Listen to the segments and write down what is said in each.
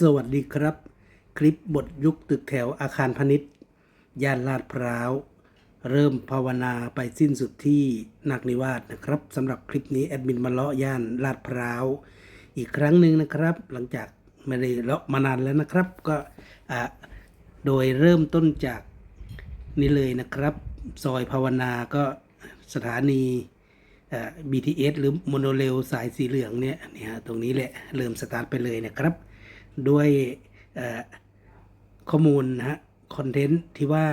สวัสดีครับ คลิปบทยุคตึกแถวอาคารพาณิชย์ย่านลาดพร้าว เริ่มภาวนาไปสิ้นสุดที่นักนิวาสนะครับสำหรับคลิปนี้แอดมินมาเลาะย่านลาดพร้าว อีกครั้งหนึ่งนะครับ หลังจากไม่ได้เลาะมานานแล้วนะครับ ก็อะโดยเริ่มต้นจากนี่เลยนะครับ ซอยภาวนาก็สถานี BTS หรือโมโนเรลสายสีเหลืองเนี่ยนี่ยตรงนี้แหละเริ่มสตาร์ทไปเลยนะครับ ด้วยข้อมูลนะฮะคอนเทนต์ที่ว่า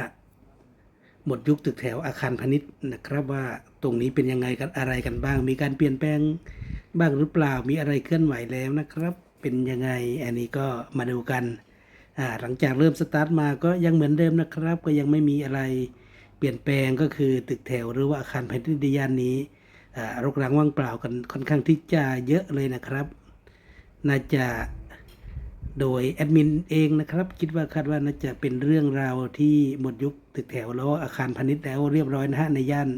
หมดยุคตึกแถวอาคารพาณิชย์นะครับว่าตรงนี้เป็นยังไงกันอะไรกันบ้าง มีการเปลี่ยนแปลงบ้างหรือเปล่ามีอะไรเคลื่อนไหวแล้วนะครับ เป็นยังไงอันนี้ก็มาดูกันหลังจากเริ่มสตาร์ทมาก็ยังเหมือนเดิมนะครับ ก็ยังไม่มีอะไรเปลี่ยนแปลงก็คือตึกแถวหรือว่าอาคารพาณิชย์ย่านนี้รกร้างว่างเปล่ากันค่อนข้างที่จะเยอะเลยนะครับ น่าจะ โดยแอดมินเองนะครับ คิดว่าคาดว่าน่าจะเป็นเรื่องราวที่หมดยุคตึกแถวแล้วอาคารพาณิชย์แล้วเรียบร้อยนะฮะในย่าน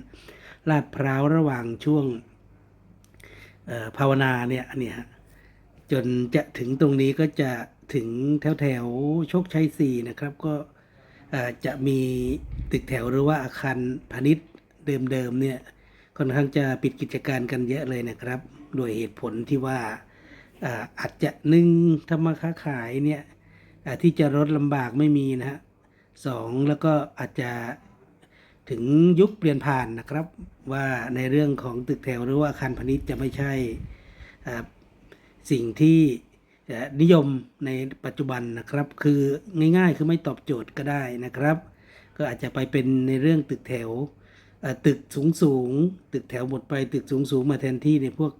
ลาดพร้าวระหว่างช่วงภาวนาเนี่ยเนี่ยฮะจนจะถึงตรงนี้ก็จะถึงแถวแถวโชคชัยสี่นะครับก็จะมีตึกแถวหรือว่าอาคารพาณิชย์เดิมๆเนี่ยค่อนข้างจะปิดกิจการกันเยอะเลยนะครับ โดยเหตุผลที่ว่า อาจจะหนึ่งทำมาค้าขายเนี่ยที่จะรถลำบากไม่มีนะฮะสองแล้วก็อาจจะถึงยุคเปลี่ยนผ่านนะครับ ว่าในเรื่องของตึกแถวหรือว่าอาคารพาณิชย์จะไม่ใช่สิ่งที่นิยมในปัจจุบันนะครับ คือง่ายๆ คือไม่ตอบโจทย์ก็ได้นะครับ ก็อาจจะไปเป็นในเรื่องตึกแถวตึกสูงสูงตึกแถวหมดไปตึกสูงสูงมาแทนที่ในพวก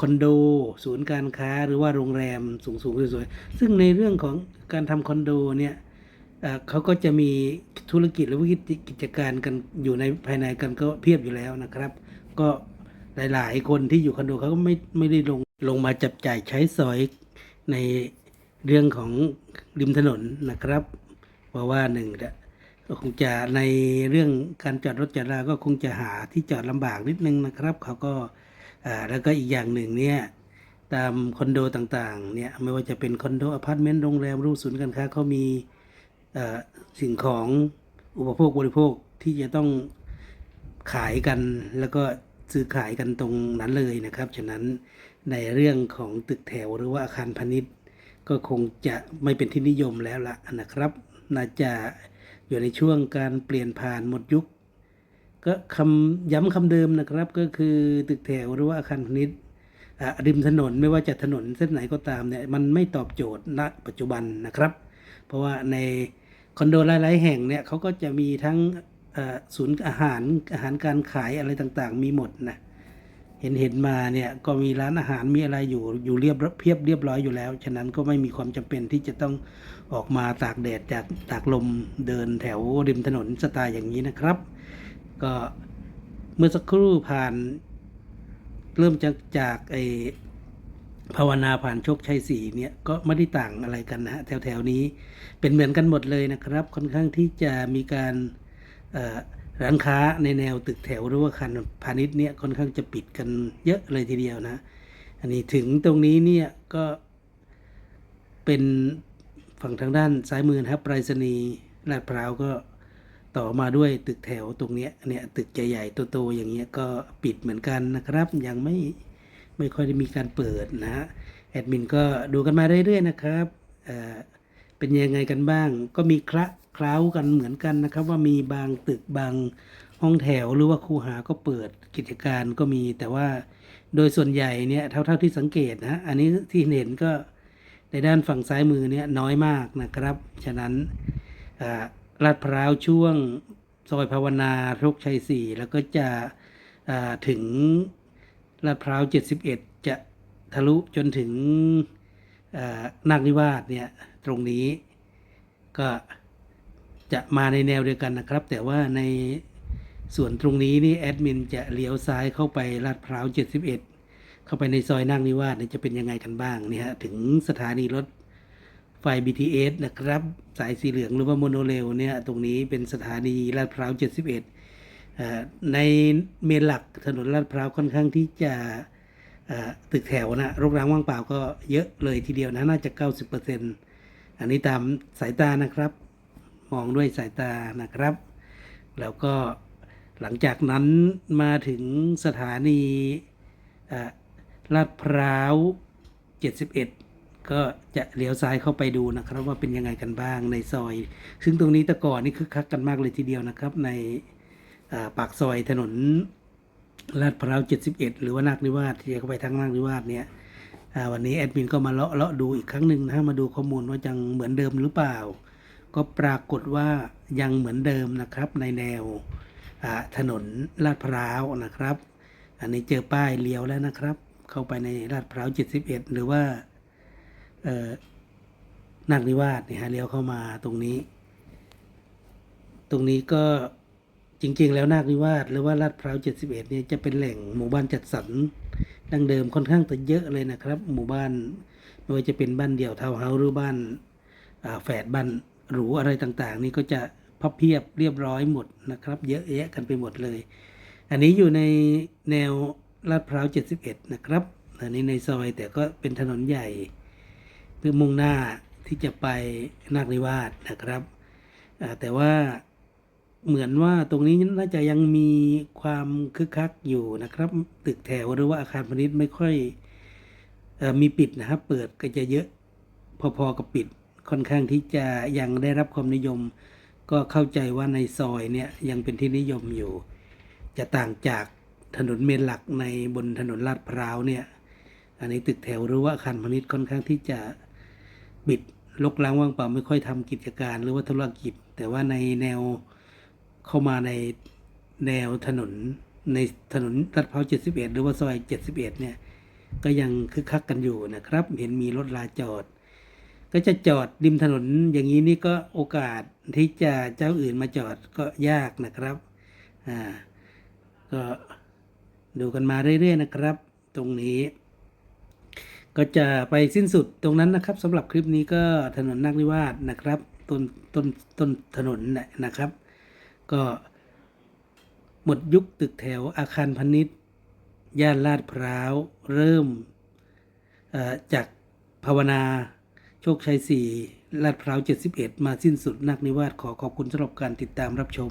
คอนโด ศูนย์การค้าหรือว่าโรงแรมสูงๆสวยๆซึ่งในเรื่องของการทำคอนโดเนี่ยเขาก็จะมีธุรกิจหรือว่ากิจการกันอยู่ในภายในกันก็เพียบอยู่แล้วนะครับ ก็หลายๆ คนที่อยู่คอนโดเขาก็ไม่ไม่ได้ลงลงมาจับจ่ายใช้สอยในเรื่องของริมถนนนะครับ เพราะว่าหนึ่งเนี่ย ก็คงจะในเรื่องการจอดรถจอดราก็คงจะหาที่จอดลำบากนิดนึงนะครับเขาก็แล้วก็อีกอย่างหนึ่งเนี่ยตามคอนโดต่างๆเนี่ยไม่ว่าจะเป็นคอนโดอพาร์ตเมนต์โรงแรมรูปศูนย์การค้าเขามีสิ่งของอุปโภคบริโภคที่จะต้องขายกันแล้วก็ซื้อขายกันตรงนั้นเลยนะครับฉะนั้นในเรื่องของตึกแถวหรือว่าอาคารพาณิชย์ ก็คงจะไม่เป็นที่นิยมแล้วละนะครับน่าจะ อยู่ในช่วงการเปลี่ยนผ่านหมดยุค ก็คำย้ำคำเดิมนะครับก็คือตึกแถวหรือว่าอาคารพาณิชย์อะริมถนนไม่ว่าจะถนนเส้นไหนก็ตามเนี่ยมันไม่ตอบโจทย์ณปัจจุบันนะครับ เพราะว่าในคอนโดหลาย ๆ แห่งเนี่ยเขาก็จะมีทั้งอ่อศูนย์อาหารอาหารการขายอะไรต่างๆ มีหมดนะ เห็นเห็นมาเนี่ยก็มีร้านอาหารมีอะไรอยู่อยู่เรียบเพียบเรียบร้อยอยู่แล้ว ฉะนั้นก็ไม่มีความจำเป็นที่จะต้องออกมาตากแดดจากตากลมเดินแถวริมถนนสไตล์อย่างนี้นะครับ ก็เมื่อสักครู่ผ่าน เริ่มจากจากไอภาวนาผ่านโชคชัยสีเนี่ยก็ไม่ได้ต่างอะไรกันนะฮะแถวแถวนี้เป็นเหมือนกันหมดเลยนะครับ ค่อนข้างที่จะมีการเอ่อ ร้านค้าในแนวตึกแถวหรือว่าคันพาณิชย์เนี่ยค่อนข้างจะปิดกันเยอะเลยทีเดียวนะ อันนี้ถึงตรงนี้เนี่ยก็เป็นฝั่งทางด้านซ้ายมือนะครับไปรษณีย์ลาดพร้าวก็ต่อมาด้วยตึกแถวตรงเนี้ยเนี่ยตึกใหญ่ๆโตๆอย่างเงี้ยก็ปิดเหมือนกันนะครับ ยังไม่ไม่ค่อยได้มีการเปิดนะฮะแอดมินก็ดูกันมาเรื่อยๆนะครับเอ่อเป็นยังไงกันบ้าง ก็มีคละเคล้ากันเหมือนกันนะครับ ว่ามีบางตึกบางห้องแถวหรือว่าคูหาก็เปิดกิจการก็มี แต่ว่าโดยส่วนใหญ่เนี่ยเท่าๆที่สังเกตนะอันนี้ที่เห็นก็ในด้านฝั่งซ้ายมือเนี่ยน้อยมากนะครับ ฉะนั้นลาดพร้าวช่วงซอยภาวนาโชคชัยสี่แล้วก็จะถึงลาดพร้าวเจ็ดสิบเอ็ดจะทะลุจนถึงนาคนิวาสเนี่ยตรงนี้ก็ จะมาในแนวเดียวกันนะครับ แต่ว่าในส่วนตรงนี้นี่แอดมินจะเลี้ยวซ้ายเข้าไปลาดพร้าวเจ็ดสิบเอ็ดเข้าไปในซอยนาคนิวาสเนี่ยจะเป็นยังไงกันบ้างเนี่ยฮะถึงสถานีรถไฟ BTS นะครับ สายสีเหลืองหรือว่าโมโนเรลเนี่ยตรงนี้เป็นสถานีลาดพร้าว 71เอ่อในเมนหลักถนนลาดพร้าวค่อนข้างที่จะตึกแถวนะรกร้างว่างเปล่าก็เยอะเลยทีเดียวนะน่าจะ 90%อันนี้ตามสายตานะครับ มองด้วยสายตานะครับ แล้วก็หลังจากนั้นมาถึงสถานีลาดพร้าว 71 ก็จะเลี้ยวซ้ายเข้าไปดูนะครับ ว่าเป็นยังไงกันบ้างในซอย ซึ่งตรงนี้แต่ก่อนนี่คึกคักกันมากเลยทีเดียวนะครับ ในปากซอยถนนลาดพร้าว 71 หรือว่านาคนิวาสที่จะเข้าไปทางนาคนิวาสเนี่ยวันนี้แอดมินก็มาเลาะเลาะดูอีกครั้งหนึ่งนะมาดูข้อมูลว่ายังเหมือนเดิมหรือเปล่า ก็ปรากฏว่ายังเหมือนเดิมนะครับในแนวถนนลาดพร้าวนะครับ อันนี้เจอป้ายเลี้ยวแล้วนะครับ เข้าไปในลาดพร้าว71 หรือว่านาคนิวาสเนี่ยฮะเลี้ยวเข้ามาตรงนี้ ตรงนี้ก็จริงๆ แล้วนาคนิวาสหรือว่าลาดพร้าว71เนี่ยจะเป็นแหล่งหมู่บ้านจัดสรรดังเดิมค่อนข้างจะเยอะเลยนะครับ หมู่บ้านไม่ว่าจะเป็นบ้านเดี่ยวทาวน์เฮาส์หรือบ้านแฝดบ้าน หรูอะไรต่างๆ นี่ก็จะพับเพียบเรียบร้อยหมดนะครับ เยอะแยะกันไปหมดเลย อันนี้อยู่ในแนวลาดพร้าว 71 นะครับ อันนี้ในซอยแต่ก็เป็นถนนใหญ่ เพื่อมุ่งหน้าที่จะไปนาคนิวาสนะครับ แต่ว่าเหมือนว่าตรงนี้น่าจะยังมีความคึกคักอยู่นะครับ ตึกแถวหรือว่าอาคารพาณิชย์ไม่ค่อยอมีปิดนะครับ เปิดก็จะเยอะพอๆกับปิด ค่อนข้างที่จะยังได้รับความนิยม ก็เข้าใจว่าในซอยเนี่ยยังเป็นที่นิยมอยู่ จะต่างจากถนนเมนหลักในบนถนนลาดพร้าวเนี่ยอันนี้ตึกแถวหรือว่าอาคารพาณิชย์ค่อนข้างที่จะปิดลกล้างว่างเปล่าไม่ค่อยทำกิจการหรือว่าธุรกิจ แต่ว่าในแนวเข้ามาในแนวถนนในถนนลาดพร้าว71 หรือว่าซอย 71 เนี่ย ก็ยังคึกคักกันอยู่นะครับ เห็นมีรถลาจอด ก็จะจอดริมถนนอย่างนี้นี่ก็โอกาสที่จะเจ้าอื่นมาจอดก็ยากนะครับอ่าก็ดูกันมาเรื่อยๆนะครับ ตรงนี้ ก็จะไปสิ้นสุดตรงนั้นนะครับสำหรับคลิปนี้ก็ถนนนาคนิวาสนะครับต้นต้นต้นถนนน่ะนะครับ ก็หมดยุคตึกแถวอาคารพาณิชย์ย่านลาดพร้าว เริ่มจากภาวนา โชคชัย 4 ลาดพร้าว 71 มาสิ้นสุดนักนิวาสขอขอบคุณสำหรับการติดตามรับชม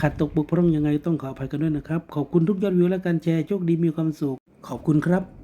ขาดตกบกพร่องยังไงต้องขออภัยกันด้วยนะครับ ขอบคุณทุกยอดวิวและการแชร์ โชคดีมีความสุข ขอบคุณครับ